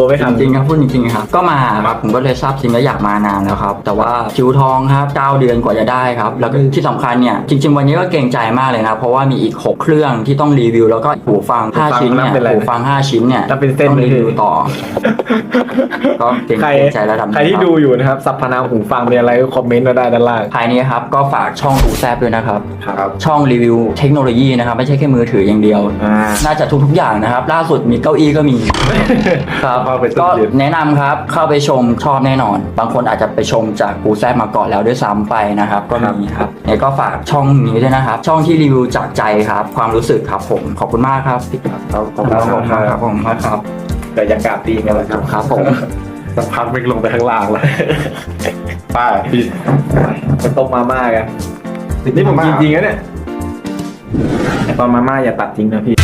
ตัวไม่จทันริงๆครับพูดจริงๆครับ ก็มาครับผมก็เลยทราบจริงแล้วอยากมานานแล้วครับ แต่ว่าคิวทองครับ9เดือนกว่าจะได้ครับ แล้วก็ที่สำคัญเนี่ยจริง ๆ วันนี้ก็เกรงใจมากเลยนะ เพราะว่ามีอีก 6 เครื่องที่ต้องรีวิว แล้วก็หูฟัง 5 ชิ้นเนี่ยหูฟัง 5 ชิ้นเนี่ยนับเป็นเส้นต้องเลยรีวิวต่อก็เกรงใครเกรงใจระดับหนึ่งใครที่บดูอยู่นะครับสัพพนามหูฟังมีอะไรก็คอมเมนต์มาได้ด้านล่างภายนี้ครับก็ฝากช่องดูแซบด้วยนะครับครับช่องรีวิวเทคโนโลยีนะครับไม่ใช่แค่มือถืออย่างเดียวอ่าน่าจะทุกๆอย่างนะครับ ล่าสุดมีเก้าอี้ก็มีครับเข้าไปตู้ก็เย็นแนะนำครับเข้าไปชมชอบแน่นอน บางคนอาจจะไปชมจากปูแซบมาก่อนแล้วด้วยซ้ำไปนะครับ ก็มีครับเนี่ยก็ฝากช่องนี้ด้วยนะครับ ช่องที่รีวิวจากใจครับ ความรู้สึกครับผมขอบคุณมากครับพี่ครับครับขอบคคุรับณผมมากคครัรับบผมครับครับแต่ยังกราบตีกันเลยครับครับผมสักพักไม่ลงไปข้างล่างแล้วป้าพี่ไปต้มมาม่ากันนี่ผมกินจริงนะเนี่ยตอนมาม่าอย่าตัดทิ้งนะพี่